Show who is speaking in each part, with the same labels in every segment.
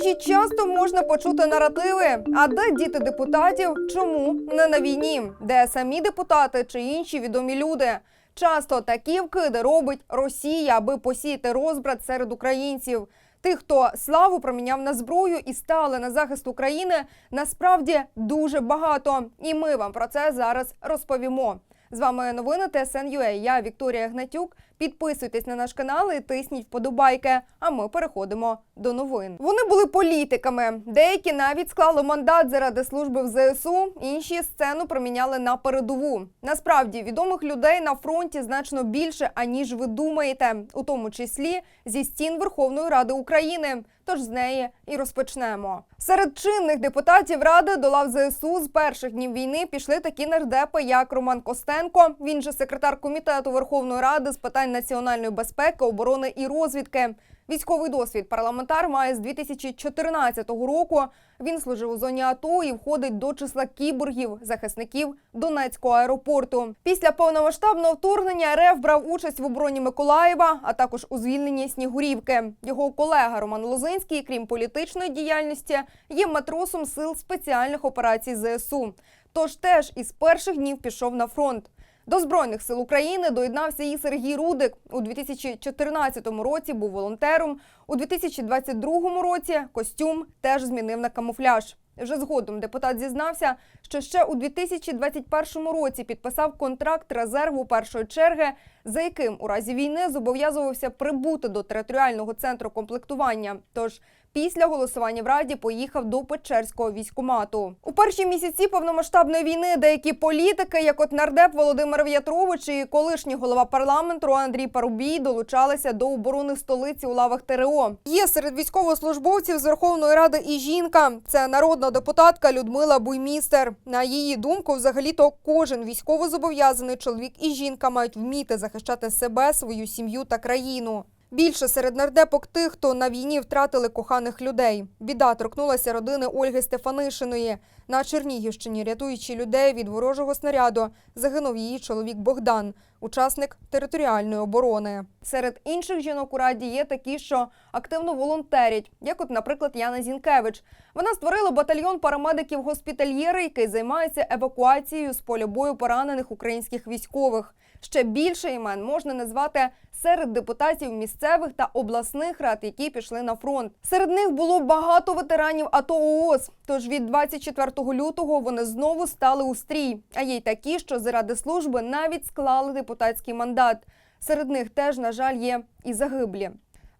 Speaker 1: соцмережі часто можна почути наративи. А де діти депутатів? Чому не на війні? Де самі депутати чи інші відомі люди? Часто такі вкиди робить Росія, аби посіяти розбрат серед українців. Тих, хто славу проміняв на зброю і стали на захист України, насправді дуже багато. І ми вам про це зараз розповімо. З вами новини ТСН.UA. Я Вікторія Гнатюк. Підписуйтесь на наш канал і тисніть вподобайки. А ми переходимо до новин. Вони були політиками. Деякі навіть склали мандат заради служби в ЗСУ. Інші сцену проміняли на передову. Насправді відомих людей на фронті значно більше аніж ви думаєте, у тому числі зі стін Верховної Ради України. Тож з неї і розпочнемо. Серед чинних депутатів ради до лав ЗСУ з перших днів війни пішли такі нардепи, як Роман Костенко. Він же секретар комітету Верховної Ради з питань національної безпеки, оборони і розвідки. Військовий досвід парламентар має з 2014 року. Він служив у зоні АТО і входить до числа кіборгів, захисників Донецького аеропорту. Після повномасштабного вторгнення РФ брав участь в обороні Миколаєва, а також у звільненні Снігурівки. Його колега Роман Лозинський, крім політичної діяльності, є матросом сил спеціальних операцій ЗСУ. Тож теж із перших днів пішов на фронт. До збройних сил України доєднався і Сергій Рудик. У 2014 році був волонтером. У 2022 році костюм теж змінив на камуфляж. Вже згодом депутат зізнався, що ще у 2021 році підписав контракт резерву першої черги, за яким у разі війни зобов'язувався прибути до територіального центру комплектування. Тож після голосування в раді поїхав до Печерського військкомату. У перші місяці повномасштабної війни деякі політики, як от нардеп Володимир В'ятрович і колишній голова парламенту Андрій Парубій, долучалися до оборони столиці у лавах ТРО. Є серед військовослужбовців з Верховної Ради і жінка. Це народна депутатка Людмила Буймістер. На її думку, взагалі-то кожен військовозобов'язаний чоловік і жінка мають вміти захищати себе, свою сім'ю та країну. Більше серед нардепок тих, хто на війні втратили коханих людей. Біда торкнулася родини Ольги Стефанишиної. На Чернігівщині, рятуючи людей від ворожого снаряду, загинув її чоловік Богдан, учасник територіальної оборони. Серед інших жінок у раді є такі, що активно волонтерять, як, от, наприклад, Яна Зінкевич. Вона створила батальйон парамедиків госпітальєри, який займається евакуацією з поля бою поранених українських військових. Ще більше імен можна назвати серед депутатів місцевих та обласних рад, які пішли на фронт. Серед них було багато ветеранів АТО ООС. Тож від 24 лютого вони знову стали у стрій. А є й такі, що заради служби навіть склали депутатський мандат. Серед них теж, на жаль, є і загиблі.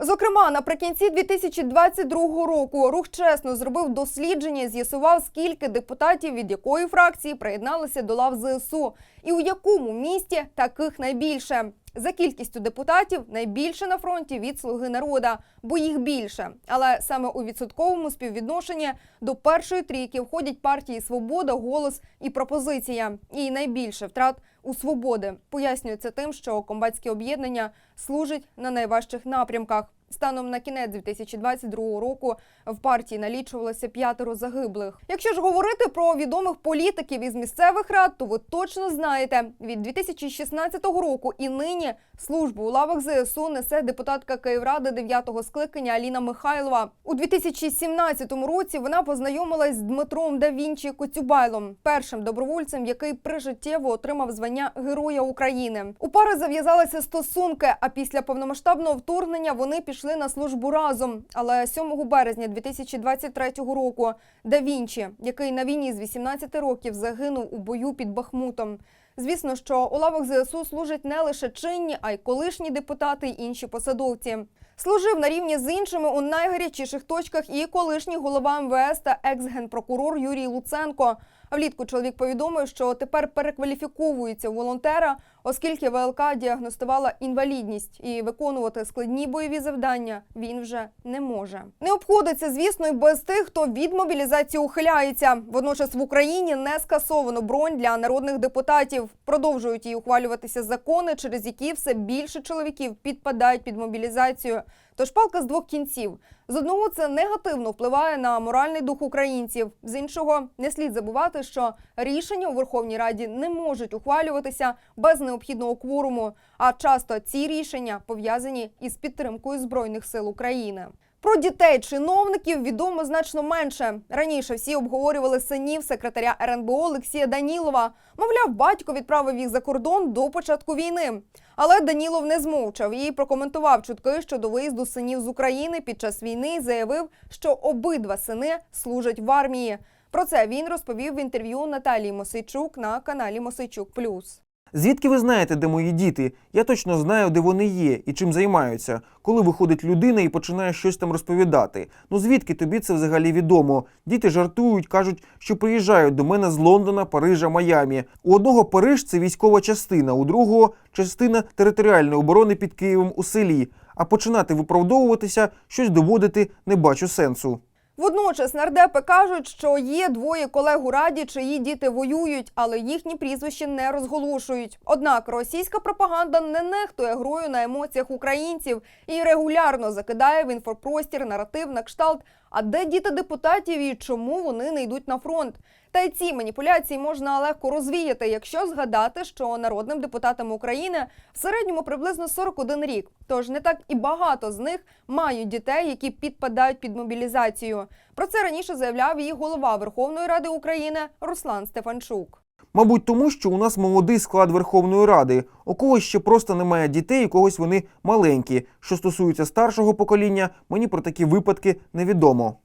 Speaker 1: Зокрема, наприкінці 2022 року рух чесно зробив дослідження, з'ясував, скільки депутатів від якої фракції приєдналися до лав ЗСУ, і у якому місті таких найбільше. За кількістю депутатів найбільше на фронті від слуги народа, бо їх більше. Але саме у відсотковому співвідношенні до першої трійки входять партії Свобода, голос і пропозиція. І найбільше втрат у свободи пояснюється тим, що комбатські об'єднання служать на найважчих напрямках. Станом на кінець 2022 року в партії налічувалося п'ятеро загиблих. Якщо ж говорити про відомих політиків із місцевих рад, то ви точно знаєте, від 2016 року і нині службу у лавах ЗСУ несе депутатка Київради 9-го скликання Аліна Михайлова. У 2017 році вона познайомилась з Дмитром да Вінчі Коцюбайлом, першим добровольцем, який прижиттєво отримав звання Героя України. У пари зав'язалися стосунки. А після повномасштабного вторгнення вони пішли на службу разом. Але 7 березня 2023 року да Вінчі, який на війні з 18 років загинув у бою під Бахмутом. Звісно, що у лавах ЗСУ служать не лише чинні, а й колишні депутати й інші посадовці. Служив на рівні з іншими у найгарячіших точках і колишній голова МВС та екс-генпрокурор Юрій Луценко. Влітку чоловік повідомив, що тепер перекваліфіковується в волонтера, оскільки ВЛК діагностувала інвалідність і виконувати складні бойові завдання він вже не може. Не обходиться, звісно, і без тих, хто від мобілізації ухиляється. Водночас в Україні не скасовано бронь для народних депутатів. Продовжують її ухвалюватися закони, через які все більше чоловіків підпадають під мобілізацію. Тож палка з двох кінців. З одного це негативно впливає на моральний дух українців. З іншого не слід забувати, що рішення у Верховній Раді не можуть ухвалюватися без необхідного кворуму. А часто ці рішення пов'язані із підтримкою збройних сил України. Про дітей чиновників відомо значно менше. Раніше всі обговорювали синів секретаря РНБО Олексія Данілова. Мовляв, батько відправив їх за кордон до початку війни. Але Данілов не змовчав і прокоментував чутки щодо виїзду синів з України під час війни і заявив, що обидва сини служать в армії. Про це він розповів в інтерв'ю Наталії Мосейчук на каналі Мосейчук Плюс.
Speaker 2: Звідки ви знаєте, де мої діти? Я точно знаю, де вони є і чим займаються. Коли виходить людина і починає щось там розповідати. Ну звідки тобі це взагалі відомо? Діти жартують, кажуть, що приїжджають до мене з Лондона, Парижа, Майамі. У одного Париж це військова частина, у другого частина територіальної оборони під Києвом у селі. А починати виправдовуватися, щось доводити не бачу сенсу.
Speaker 1: Водночас нардепи кажуть, що є двоє колег у раді, чиї діти воюють, але їхні прізвища не розголошують. Однак російська пропаганда не нехтує грою на емоціях українців і регулярно закидає в інфопростір наратив на кшталт. А де діти депутатів і чому вони не йдуть на фронт? Та й ці маніпуляції можна легко розвіяти, якщо згадати, що народним депутатам України в середньому приблизно 41 рік. Тож не так і багато з них мають дітей, які підпадають під мобілізацію. Про це раніше заявляв і голова Верховної Ради України Руслан Стефанчук.
Speaker 2: Мабуть, тому що у нас молодий склад Верховної Ради. У когось ще просто немає дітей, у когось вони маленькі. Що стосується старшого покоління, мені про такі випадки невідомо.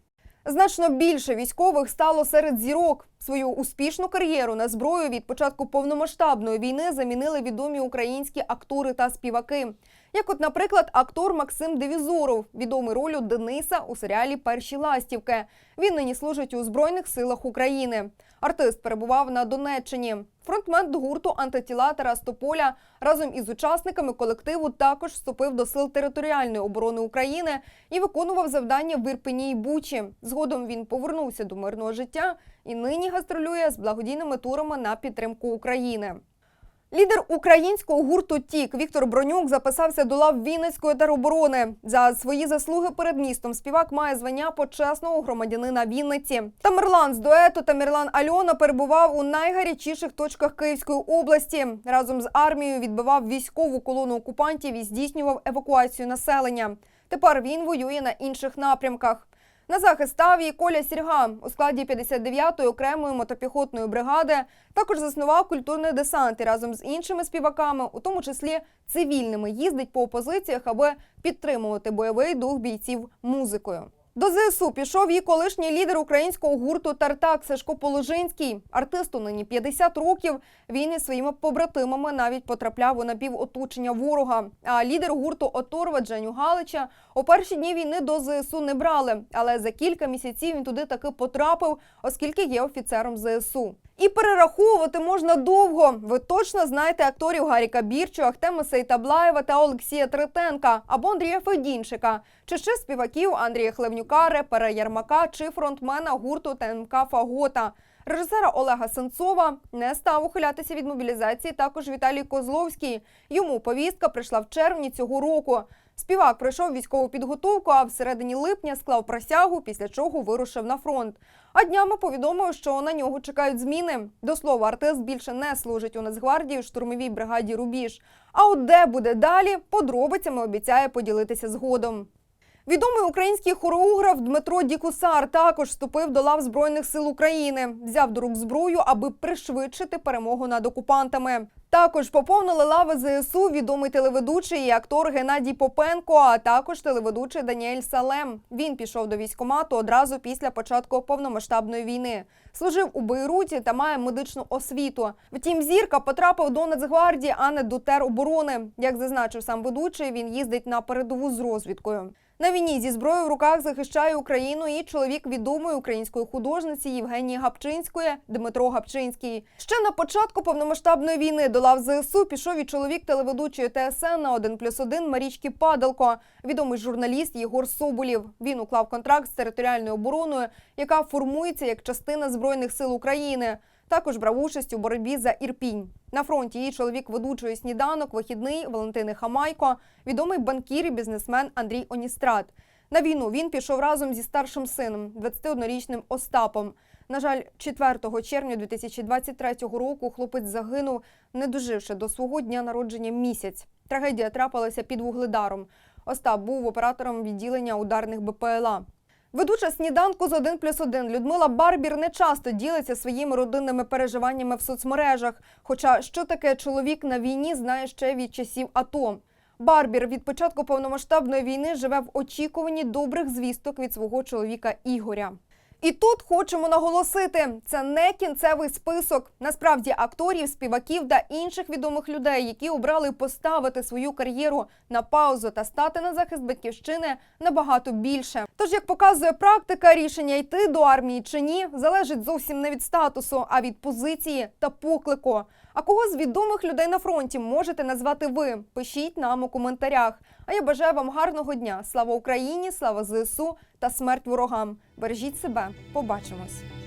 Speaker 1: Значно більше військових стало серед зірок. Свою успішну кар'єру на зброю від початку повномасштабної війни замінили відомі українські актори та співаки. Як, от, наприклад, актор Максим Девізоров, відомий ролю Дениса у серіалі Перші ластівки. Він нині служить у Збройних силах України. Артист перебував на Донеччині. Фронтмен гурту антитіла Тарас Тополя разом із учасниками колективу також вступив до сил територіальної оборони України і виконував завдання в Ірпені і Бучі. Згодом він повернувся до мирного життя і нині гастролює з благодійними турами на підтримку України. Лідер українського гурту Тік Віктор Бронюк записався до лав Вінницької тероборони. За свої заслуги перед містом співак має звання почесного громадянина Вінниці. Тамерлан з дуету Тамерлан Альона перебував у найгарячіших точках Київської області. Разом з армією відбивав військову колону окупантів і здійснював евакуацію населення. Тепер він воює на інших напрямках. На захист став і Коля Сірга у складі 59-ї окремої мотопіхотної бригади. Також заснував культурний десант і разом з іншими співаками, у тому числі цивільними, їздить по опозиціях, аби підтримувати бойовий дух бійців музикою. До ЗСУ пішов і колишній лідер українського гурту Тартак Сашко Положинський. Артисту нині 50 років. Він із своїми побратимами навіть потрапляв у напівоточення ворога. А лідер гурту Оторва Дженю Галича у перші дні війни до ЗСУ не брали. Але за кілька місяців він туди таки потрапив, оскільки є офіцером ЗСУ. І перераховувати можна довго. Ви точно знаєте акторів Гаріка Бірчу, Ахтема Сейтаблаєва та Олексія Третенка або Андрія Федінчика, чи ще співаків Андрія Хлевнюка, репера Ярмака чи фронтмена гурту ТНК Фагота. Режисера Олега Сенцова не став ухилятися від мобілізації. Також Віталій Козловський. Йому повістка прийшла в червні цього року. Співак пройшов військову підготовку, а в середині липня склав присягу, після чого вирушив на фронт. А днями повідомив, що на нього чекають зміни. До слова, артист більше не служить у Нацгвардії в штурмовій бригаді Рубіж. А от де буде далі, подробицями обіцяє поділитися згодом. Відомий український хореограф Дмитро Дікусар також вступив до лав Збройних сил України. Взяв до рук зброю, аби пришвидшити перемогу над окупантами. Також поповнили лави ЗСУ відомий телеведучий і актор Геннадій Попенко, а також телеведучий Даніель Салем. Він пішов до військкомату одразу після початку повномасштабної війни. Служив у Бейруті та має медичну освіту. Втім, зірка потрапив до Нацгвардії, а не до тероборони. Як зазначив сам ведучий, він їздить на передову з розвідкою. На війні зі зброєю в руках захищає Україну і чоловік відомої української художниці Євгенії Гапчинської Дмитро Гапчинський. Ще на початку повномасштабної війни до лав ЗСУ пішов і чоловік телеведучої ТСН на 1 плюс 1 Марічки Падалко, відомий журналіст Єгор Соболєв. Він уклав контракт з територіальною обороною, яка формується як частина збройних сил України. Також брав участь у боротьбі за Ірпінь. На фронті її чоловік ведучої сніданок, вихідний Валентини Хамайко, відомий банкір і бізнесмен Андрій Оністрат. На війну він пішов разом зі старшим сином, 21-річним Остапом. На жаль, 4 червня 2023 року хлопець загинув, не доживши до свого дня народження місяць. Трагедія трапилася під вугледаром. Остап був оператором відділення ударних БПЛА. Ведуча сніданку з 1 плюс 1 Людмила Барбір не часто ділиться своїми родинними переживаннями в соцмережах. Хоча що таке чоловік на війні знає ще від часів АТО. Барбір від початку повномасштабної війни живе в очікуванні добрих звісток від свого чоловіка Ігоря. І тут хочемо наголосити: це не кінцевий список. Насправді акторів, співаків та інших відомих людей, які обрали поставити свою кар'єру на паузу та стати на захист батьківщини набагато більше. Тож, як показує практика, рішення йти до армії чи ні, залежить зовсім не від статусу, а від позиції та поклику. А кого з відомих людей на фронті можете назвати ви? Пишіть нам у коментарях. А я бажаю вам гарного дня. Слава Україні, слава ЗСУ та смерть ворогам. Бережіть себе. Побачимось.